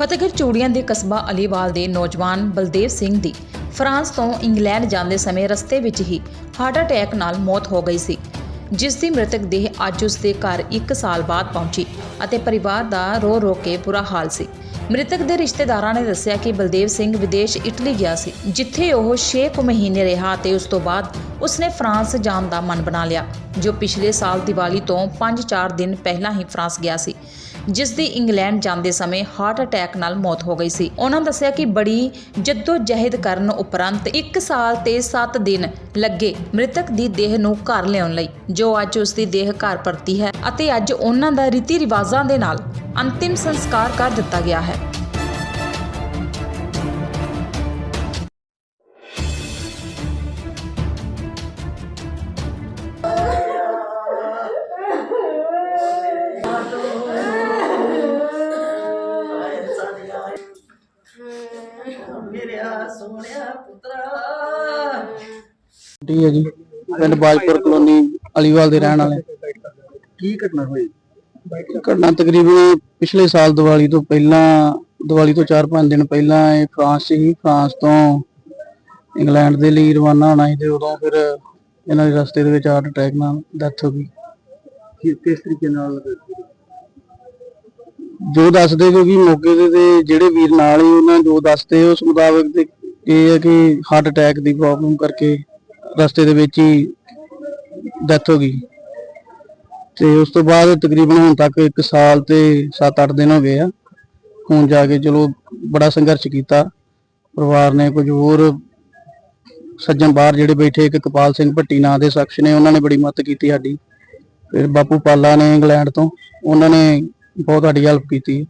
ਫਤਿਹਗੜ੍ਹ ਚੂੜੀਆਂ ਦੇ ਕਸਬਾ ਅਲੀਵਾਲ ਦੇ ਨੌਜਵਾਨ ਬਲਦੇਵ ਸਿੰਘ ਦੀ ਫਰਾਂਸ ਤੋਂ ਇੰਗਲੈਂਡ ਜਾਂਦੇ ਸਮੇਂ ਰਸਤੇ ਵਿੱਚ ਹੀ ਹਾਰਟ ਅਟੈਕ ਨਾਲ ਮੌਤ ਹੋ ਗਈ ਸੀ, ਜਿਸ ਦੀ ਮ੍ਰਿਤਕ ਦੇਹ ਅੱਜ ਉਸ ਦੇ ਘਰ 1 ਸਾਲ ਬਾਅਦ ਪਹੁੰਚੀ ਅਤੇ ਪਰਿਵਾਰ ਦਾ ਰੋ ਰੋ ਕੇ ਬੁਰਾ ਹਾਲ ਸੀ। ਮ੍ਰਿਤਕ ਦੇ ਰਿਸ਼ਤੇਦਾਰਾਂ ਨੇ ਦੱਸਿਆ ਕਿ ਬਲਦੇਵ ਸਿੰਘ ਵਿਦੇਸ਼ ਇਟਲੀ ਗਿਆ ਸੀ, ਜਿੱਥੇ ਉਹ 6 ਕੁ ਮਹੀਨੇ ਰਿਹਾ ਅਤੇ ਉਸ ਤੋਂ ਬਾਅਦ ਉਸਨੇ ਫਰਾਂਸ ਜਾਣ ਦਾ ਮਨ ਬਣਾ ਲਿਆ, ਜੋ ਪਿਛਲੇ ਸਾਲ ਦੀਵਾਲੀ ਤੋਂ 5-4 ਦਿਨ ਪਹਿਲਾਂ ਹੀ ਫਰਾਂਸ ਗਿਆ ਸੀ। ਜਿਸ ਦੀ ਇੰਗਲੈਂਡ ਜਾਂਦੇ ਸਮੇਂ ਹਾਰਟ ਅਟੈਕ ਨਾਲ ਮੌਤ ਹੋ ਗਈ ਸੀ। ਉਹਨਾਂ ਦੱਸਿਆ ਕਿ ਬੜੀ ਜੱਦੋ ਜਹਿਦ ਕਰਨ ਉਪਰੰਤ 1 ਸਾਲ ਤੇ 7 ਦਿਨ ਲੱਗੇ ਮ੍ਰਿਤਕ ਦੀ ਦੇਹ ਨੂੰ ਘਰ ਲਿਆਉਣ ਲਈ, ਜੋ ਅੱਜ ਉਸ ਦੀ ਦੇਹ ਘਰ ਪਰਤੀ ਹੈ ਅਤੇ ਅੱਜ ਉਹਨਾਂ ਦਾ ਰੀਤੀ ਰਿਵਾਜ਼ਾਂ ਦੇ ਨਾਲ ਅੰਤਿਮ ਸੰਸਕਾਰ ਕਰ ਦਿੱਤਾ ਗਿਆ ਹੈ। ਮੇਰਿਆ ਸੋਹਣਿਆ ਪੁੱਤਰਾ। ਠੀਕ ਹੈ ਜੀ ਪਿੰਡ ਬਾਜਪੁਰ ਕਲੋਨੀ ਅਲੀਵਾਲ ਦੇ ਰਹਿਣ ਵਾਲੇ। ਕੀ ਘਟਨਾ ਹੋਈ? ਘਟਨਾ ਤਕਰੀਬਨ ਪਿਛਲੇ ਸਾਲ ਦੀਵਾਲੀ ਤੋਂ ਪਹਿਲਾਂ ਦੀਵਾਲੀ ਤੋਂ 4-5 ਦਿਨ ਪਹਿਲਾਂ ਇਹ ਫਰਾਂਸ ਹੀ ਫਰਾਂਸ ਤੋਂ ਇੰਗਲੈਂਡ ਦੇ ਲਈ ਰਵਾਨਾ ਹੋਣਾ ਸੀ ਤੇ ਉਦੋਂ ਫਿਰ ਇਹਨਾਂ ਦੇ ਰਸਤੇ ਦੇ ਵਿੱਚ ਹਾਰਟ ਅਟੈਕ ਨਾਲ ਡੈਥ ਹੋ ਗਈ। ਕਿ- ਕਿਸ ਤਰੀਕੇ ਨਾਲ ਜੋ ਦੱਸਦੇ ਕਿਉਂਕਿ ਮੌਕੇ ਤੇ ਤੇ ਜਿਹੜੇ ਵੀਰ ਨਾਲ ਹੀ ਉਹਨਾਂ ਜੋ ਦੱਸਦੇ ਉਸ ਮੁਤਾਬਕ ਤੇ ਇਹ ਹੈ ਕਿ ਹਾਰਟ ਅਟੈਕ ਦੀ ਪ੍ਰੋਬਲਮ ਕਰਕੇ ਰਸਤੇ ਦੇ ਵਿੱਚ ਹੀ ਡੈਥ ਹੋ ਗਈ। ਤੇ ਉਸ ਤੋਂ ਬਾਅਦ ਤਕਰੀਬਨ ਹੁਣ ਤੱਕ 1 ਸਾਲ ਤੇ 7-8 ਦਿਨ ਹੋ ਗਏ ਆ। ਹੁਣ ਜਾ ਕੇ ਚਲੋ ਬੜਾ ਸੰਘਰਸ਼ ਕੀਤਾ। ਪਰਿਵਾਰ ਨੇ ਕੁਝ ਹੋਰ ਸੱਜਣ ਬਾਹਰ ਜਿਹੜੇ ਬੈਠੇ, ਇੱਕ ਕਪਾਲ ਸਿੰਘ ਭੱਟੀ ਨਾਂ ਦੇ ਸ਼ਖਸ ਨੇ, ਉਹਨਾਂ ਨੇ ਬੜੀ ਮਦਦ ਕੀਤੀ ਸਾਡੀ। ਫਿਰ ਬਾਪੂ ਪਾਲਾ ਨੇ ਇੰਗਲੈਂਡ ਤੋਂ, ਉਹਨਾਂ ਨੇ ਬਹੁਤ ਸਾਡੀ ਹੈਲਪ ਕੀਤੀ।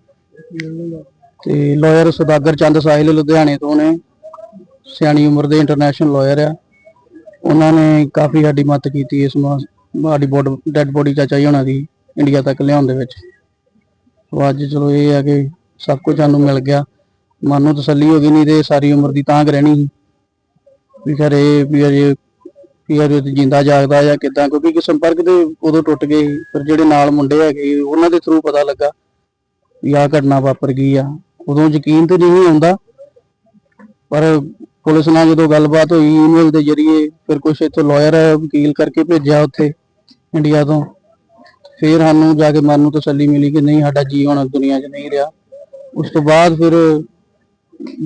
ਤੇ ਲਾਇਰ ਸੁਦਾਗਰ ਚੰਦ ਸਾਹਿਲ ਲੁਧਿਆਣੇ ਤੋਂ ਨੇ। ਸਿਆਣੀ ਉਮਰ ਦੇ ਇੰਟਰਨੈਸ਼ਨਲ ਲਾਇਰ ਆ। ਉਹਨਾਂ ਨੇ ਕਾਫੀ ਸਾਡੀ ਮਦਦ ਕੀਤੀ ਇਸ ਸਾਡੀ ਬੋਡ ਡੈਡ ਬੋਡੀ ਚਾਚਾ ਜੀ ਉਹਨਾਂ ਦੀ ਇੰਡੀਆ ਤੱਕ ਲਿਆਉਣ ਦੇ ਵਿੱਚ। ਸੋ ਅੱਜ ਚਲੋ ਇਹ ਆ ਕਿ ਸਭ ਕੁਝ ਸਾਨੂੰ ਮਿਲ ਗਿਆ। ਮਨ ਨੂੰ ਤਸੱਲੀ ਹੋ ਗਈ, ਨਹੀਂ ਤੇ ਸਾਰੀ ਉਮਰ ਦੀ ਤਾਂ ਰਹਿਣੀ ਸੀ। ਵੀ ਘਰੇ ਵੀ ਅਜੇ ਵੀ ਅਜੇ ਤੇ ਜਿੰਦਾ ਜਾਗਦਾ ਜਾਂ ਕਿਦਾਂ, ਕਿਉਂਕਿ ਕਿ ਸੰਪਰਕ ਤੇ ਉਦੋਂ ਟੁੱਟ ਗਏ ਸੀ। ਪਰ ਜਿਹੜੇ ਨਾਲ ਮੁੰਡੇ ਹੈਗੇ ਉਹਨਾਂ ਦੇ ਥਰੂ ਪਤਾ ਲੱਗਾ ਵੀ ਆਹ ਘਟਨਾ ਵਾਪਰ ਗਈ ਆ ਉਦੋਂ ਯਕੀਨ ਤੇ ਨਹੀਂ ਆਉਂਦਾ, ਪਰ ਪੁਲਿਸ ਨਾਲ ਜਦੋਂ ਗੱਲਬਾਤ ਹੋਈ ਈਮੇਲ ਦੇ ਜ਼ਰੀਏ ਫਿਰ ਕੁਛ ਇੱਥੋਂ ਲਾਇਰ ਵਕੀਲ ਕਰਕੇ ਭੇਜਿਆ ਉੱਥੇ ਇੰਡੀਆ ਤੋਂ ਫਿਰ ਸਾਨੂੰ ਜਾ ਕੇ ਮਨ ਨੂੰ ਤਸੱਲੀ ਮਿਲੀ ਕਿ ਨਹੀਂ, ਸਾਡਾ ਜੀ ਹੁਣ ਦੁਨੀਆ 'ਚ ਨਹੀਂ ਰਿਹਾ ਉਸ ਤੋਂ ਬਾਅਦ ਫਿਰ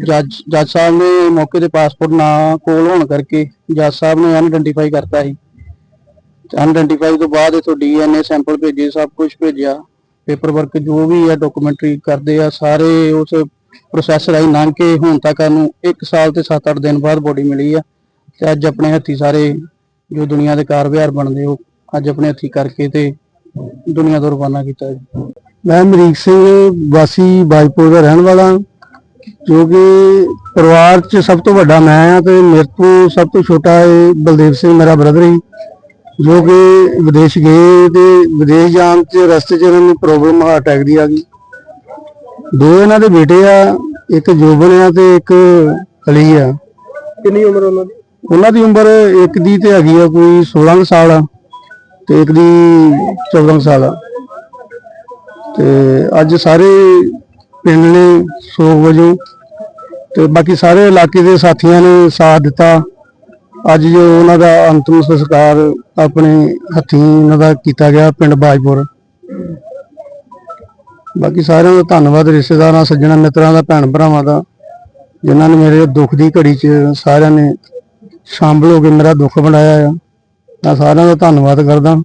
ਜੱਜ ਜੱਜ ਸਾਹਿਬ ਨੇ ਮੌਕੇ ਤੇ ਪਾਸਪੋਰਟ ਨਾ ਕੋਲ ਹੋਣ ਕਰਕੇ ਜੱਜ ਸਾਹਿਬ ਨੇ ਅਨਡੈਂਟੀਫਾਈ ਕਰਤਾ ਸੀ। ਅਨਡੈਂਟੀਫਾਈ ਤੋਂ ਬਾਅਦ ਇਥੋਂ ਡੀਐਨਏ ਸੈਂਪਲ ਭੇਜੇ, ਸਭ ਕੁਝ ਭੇਜਿਆ। ਪੇਪਰ ਵਰਕ ਜੋ ਵੀ ਹੈ ਡਾਕੂਮੈਂਟਰੀ ਕਰਦੇ ਆ, ਸਾਰੇ ਉਸ ਪ੍ਰੋਸੈਸ ਰਾਹੀਂ ਲੰਘ ਕੇ ਹੁਣ ਤੱਕ ਸਾਨੂੰ 1 ਸਾਲ ਤੇ 7-8 ਦਿਨ ਬਾਅਦ ਬੋਡੀ ਮਿਲੀ ਆ ਤੇ ਅੱਜ ਆਪਣੇ ਹੱਥੀ ਸਾਰੇ ਜੋ ਦੁਨੀਆ ਦੇ ਕਾਰ ਵਿਹਾਰ ਬਣਦੇ ਉਹ ਅੱਜ ਆਪਣੇ ਹੱਥੀ ਕਰਕੇ ਤੇ ਦੁਨੀਆ ਤੋਂ ਰਵਾਨਾ ਕੀਤਾ ਜੀ। ਮੈਂ ਮਰੀਕ ਸਿੰਘ, ਵਾਸੀ ਬਾਜਪੁਰ ਦਾ ਰਹਿਣ ਵਾਲਾ। ਹਾਂ, ਜੋ ਕਿ ਪਰਿਵਾਰ 'ਚ ਸਭ ਤੋਂ ਵੱਡਾ ਮੈਂ ਆ ਤੇ ਮੇਰੇ ਤੋਂ ਸਭ ਤੋਂ ਛੋਟਾ ਹੈ ਬਲਦੇਵ ਸਿੰਘ ਮੇਰਾ ਬ੍ਰਦਰ ਹੀ ਜੋ ਕਿ ਵਿਦੇਸ਼ ਗਏ ਤੇ ਵਿਦੇਸ਼ ਜਾਣ 'ਚ ਰਸਤੇ 'ਚ ਇਹਨਾਂ ਨੂੰ ਪ੍ਰੋਬਲਮ ਹਾਰਟ ਅਟੈਕ ਦੀ ਆ ਗਈ। ਦੋ ਇਹਨਾਂ ਦੇ ਬੇਟੇ ਆ ਇੱਕ ਜੋਬਨ ਆ ਤੇ ਇੱਕ ਅਲੀ ਆ। ਕਿੰਨੀ ਉਮਰ ਉਹਨਾਂ ਦੀ? ਉਹਨਾਂ ਦੀ ਉਮਰ ਇੱਕ ਦੀ ਤੇ ਹੈਗੀ ਆ ਕੋਈ 16 ਕੁ ਸਾਲ ਆ ਤੇ ਇੱਕ ਦੀ 14 ਕੁ ਸਾਲ ਆ। ਤੇ ਅੱਜ ਸਾਰੇ ਪਿੰਡ ਨੇ ਸੋਗ ਵਜੋਂ ਤੇ ਬਾਕੀ ਸਾਰੇ ਇਲਾਕੇ ਦੇ ਸਾਥੀਆਂ ਨੇ ਸਾਥ ਦਿੱਤਾ। ਅੱਜ ਜੋ ਉਹਨਾਂ ਦਾ ਅੰਤਮ ਸੰਸਕਾਰ ਆਪਣੇ ਹੱਥੀਂ ਉਹਨਾਂ ਦਾ ਕੀਤਾ ਗਿਆ ਪਿੰਡ ਬਾਜਪੁਰ। ਬਾਕੀ ਸਾਰਿਆਂ ਦਾ ਧੰਨਵਾਦ, ਰਿਸ਼ਤੇਦਾਰਾਂ, ਸੱਜਣਾ, ਮਿੱਤਰਾਂ ਦਾ, ਭੈਣ ਭਰਾਵਾਂ ਦਾ, ਜਿਨ੍ਹਾਂ ਨੇ ਮੇਰੇ ਦੁੱਖ ਦੀ ਘੜੀ 'ਚ ਸਾਰਿਆਂ ਨੇ ਸ਼ਾਮਲ ਹੋ ਕੇ ਮੇਰਾ ਦੁੱਖ ਬਣਾਇਆ ਆ। ਮੈਂ ਸਾਰਿਆਂ ਦਾ ਧੰਨਵਾਦ ਕਰਦਾ।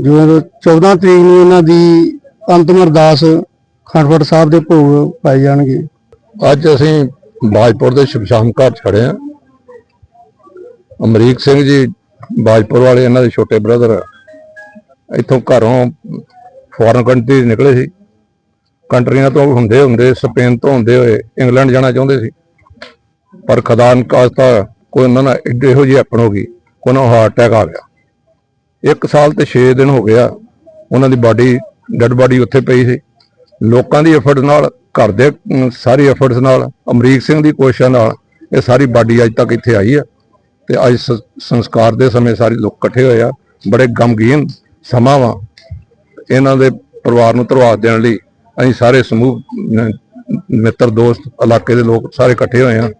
ਜੋ 14 ਤਰੀਕ ਨੂੰ ਇਹਨਾਂ ਦੀ ਅੰਤਮ ਅਰਦਾਸ ਖੰਡਪੜ ਸਾਹਿਬ ਦੇ ਭੋਗ ਪਾਏ ਜਾਣਗੇ। ਅੱਜ ਅਸੀਂ ਬਾਜਪੁਰ ਦੇ ਸ਼ਮਸ਼ਾਨ ਘਾਟ 'ਚ ਖੜੇ ਆ ਅਮਰੀਕ ਸਿੰਘ ਜੀ ਬਾਜਪੁਰ ਵਾਲੇ, ਇਹਨਾਂ ਦੇ ਛੋਟੇ ਬ੍ਰਦਰ ਇੱਥੋਂ ਘਰੋਂ ਫੋਰਨ ਕੰਟਰੀ ਨਿਕਲੇ ਸੀ। ਕੰਟਰੀਆਂ ਤੋਂ ਹੁੰਦੇ ਹੁੰਦੇ, ਸਪੇਨ ਤੋਂ ਹੁੰਦੇ ਹੋਏ ਇੰਗਲੈਂਡ ਜਾਣਾ ਚਾਹੁੰਦੇ ਸੀ। ਪਰ ਖੁਦਾ ਕਾਸਤਾ ਕੋਈ ਉਹਨਾਂ ਨਾਲ ਏਡੇ ਇਹੋ ਜਿਹੀ ਆਪਣ ਹੋ ਗਈ, ਕੋਈ ਉਹਨਾਂ ਹਾਰਟ ਅਟੈਕ ਆ ਗਿਆ। ਇੱਕ ਸਾਲ ਤੇ 6 ਦਿਨ ਹੋ ਗਿਆ, ਉਹਨਾਂ ਦੀ ਬਾਡੀ ਡੈਡ ਬਾਡੀ ਉੱਥੇ ਪਈ ਸੀ। ਲੋਕਾਂ ਦੀ ਐਫਰਟ ਨਾਲ, ਘਰ ਦੇ ਸਾਰੀ ਐਫਰਟਸ ਨਾਲ, ਅਮਰੀਕ ਸਿੰਘ ਦੀ ਕੋਸ਼ਿਸ਼ਾਂ ਨਾਲ ਇਹ ਸਾਰੀ ਬਾਡੀ ਅੱਜ ਤੱਕ ਇੱਥੇ ਆਈ ਆ। ਤੇ ਅੱਜ ਸ- ਸੰਸਕਾਰ ਦੇ ਸਮੇਂ ਸਾਰੇ ਲੋਕ ਇਕੱਠੇ ਹੋਏ ਆ। ਬੜੇ ਗਮਗੀਨ ਸਮਾਂ ਵਾ ਇਹਨਾਂ ਦੇ ਪਰਿਵਾਰ ਨੂੰ ਧਰਵਾਸ ਦੇਣ ਲਈ। ਅਸੀਂ ਸਾਰੇ ਸਮੂਹ ਮਿੱਤਰ, ਦੋਸਤ, ਇਲਾਕੇ ਦੇ ਲੋਕ ਸਾਰੇ ਇਕੱਠੇ ਹੋਏ ਆ।